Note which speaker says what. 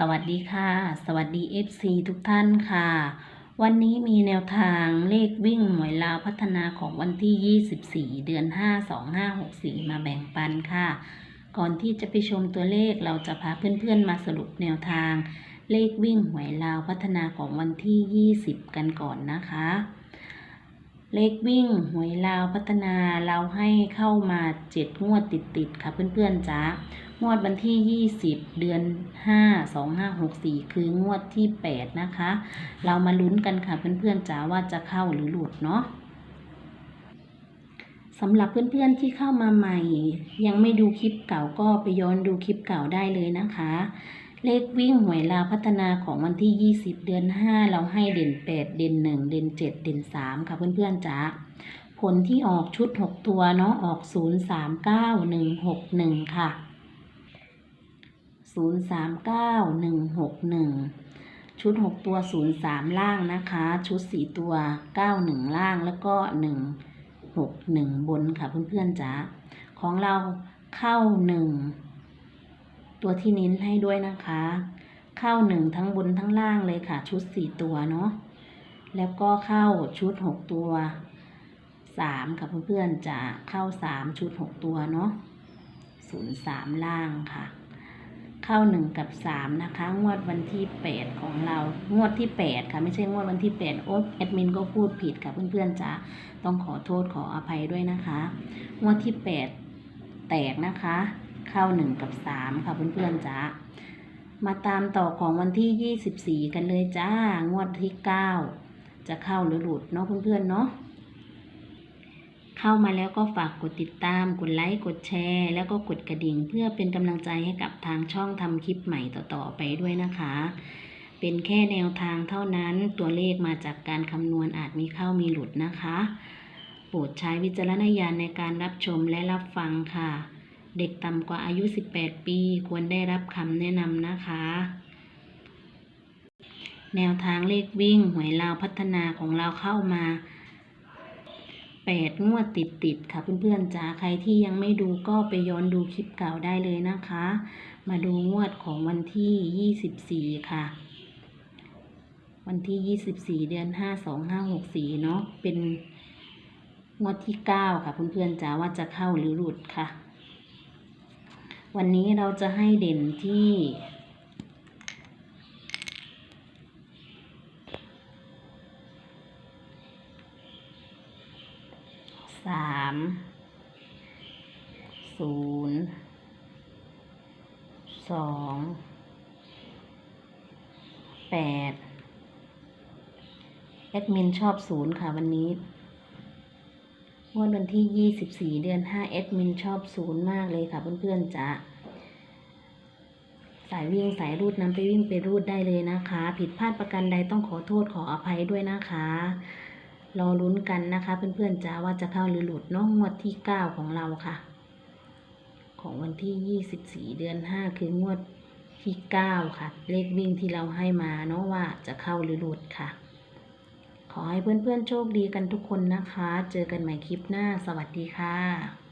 Speaker 1: สวัสดีค่ะ สวัสดี FC ทุกท่านค่ะ วันนี้มีแนวทางเลขวิ่งหวยลาวพัฒนาของวันที่ 24 เดือน 5 2564 มาแบ่งปันค่ะ ก่อนที่จะไปชมตัวเลขเราจะพาเพื่อนๆมาสรุปแนวทาง เลขวิ่งหวยลาวพัฒนาของวันที่ 20 กันก่อนนะคะ เลขวิ่งหวยลาวพัฒนาเราให้เข้ามาเจ็ดงวดติดๆค่ะเพื่อนๆจ้างวดวันที่ 20 เดือน 5 2564 คืองวดที่ 8 นะคะ เรามาลุ้นกันค่ะเพื่อนๆจ้าว่าจะเข้าหรือหลุดเนาะสำหรับเพื่อนๆที่เข้ามาใหม่ ยังไม่ดูคลิปเก่าก็ไปย้อนดูคลิปเก่าได้เลยนะคะ เลขวิ่งหวยลาพัฒนาของวันที่ 20 เดือน 5 เราให้เด่น 8 เด่น 1 เด่น 7 เด่น 3 ค่ะเพื่อนๆจ้าผลที่ออกชุด 6 ตัวเนาะออก 0 3 9 1 6 1 ค่ะ 0 3 9 1 6 1 ชุด 6 ตัว 0 3 ล่างนะคะ ชุด 4 ตัว 9 1 ล่างแล้วก็ 1 6 1 บนค่ะเพื่อนๆจ้าของเราเข้า 1 ตัวที่เน้นให้ด้วยนะคะ เข้า1ทั้งบนทั้งล่างเลยค่ะ ชุด4ตัวเนาะแล้วก็เข้าชุด6ตัว3ค่ะเพื่อนๆจะเข้า3ชุด6ตัวเนาะ0 3ล่างค่ะ เข้า1กับ3นะคะ งวดวันที่8ของเรางวดที่8ค่ะไม่ใช่งวดวันที่8โอ๊ตแอดมินก็พูดผิดค่ะเพื่อนๆจ้าต้องขอโทษขออภัยด้วยนะคะ งวดที่8แตกนะคะ เข้า1กับ3ค่ะเพื่อนๆจ้ามาตามต่อของวันที่24กันเลยจ้างวดที่9จะเข้าหรือหลุดเนาะเพื่อนๆเนาะเข้ามาแล้วก็ฝากกดติดตาม กดไลค์กดแชร์ แล้วก็กดกระดิ่ง เพื่อเป็นกำลังใจให้กับทางช่องทำคลิปใหม่ต่อๆไปด้วยนะคะ เป็นแค่แนวทางเท่านั้นตัวเลขมาจากการคำนวณอาจมีเข้ามีหลุดนะคะ โปรดใช้วิจารณญาณในการรับชมและรับฟังค่ะ เด็กต่ำกว่าอายุ 18 ปี ควรได้รับคำแนะนำนะคะ แนวทางเลขวิ่งหวยลาวพัฒนาของเราเข้ามาแปดงวดติดติดๆค่ะเพื่อนๆจ้าใครที่ยังไม่ดูก็ไปย้อนดูคลิปเก่าได้เลยนะคะ มาดูงวดของวันที่ยี่สิบสี่ค่ะ วันที่ยี่สิบสี่เดือนห้าสองห้าหกสี่เนาะเป็นงวดที่เก้าค่ะเพื่อนๆจ้าว่าจะเข้าหรือหลุดค่ะ วันนี้เราจะให้เด่นที่สามศูนย์สองแปดแอดมินชอบศูนย์ค่ะวันนี้ งวดวันที่ยี่สิบสี่เดือนห้าแอดมินชอบศูนย์มากเลยค่ะเพื่อนๆจ้ะสายวิ่งสายรูดนำไปวิ่งไปรูดได้เลยนะคะ ผิดพลาดประกันใดต้องขอโทษขออภัยด้วยนะคะรอลุ้นกันนะคะ เพื่อนๆจ้าว่าจะเข้าหรือหลุดน้องงวดที่ 9 ของเราค่ะ ของวันที่ 24 เดือน 5 คืองวดที่ 9 ค่ะ เลขวิ่งที่เราให้มาเนาะว่าจะเข้าหรือหลุดค่ะ ขอให้เพื่อนๆโชคดีกันทุกคนนะคะ เจอกันใหม่คลิปหน้า สวัสดีค่ะ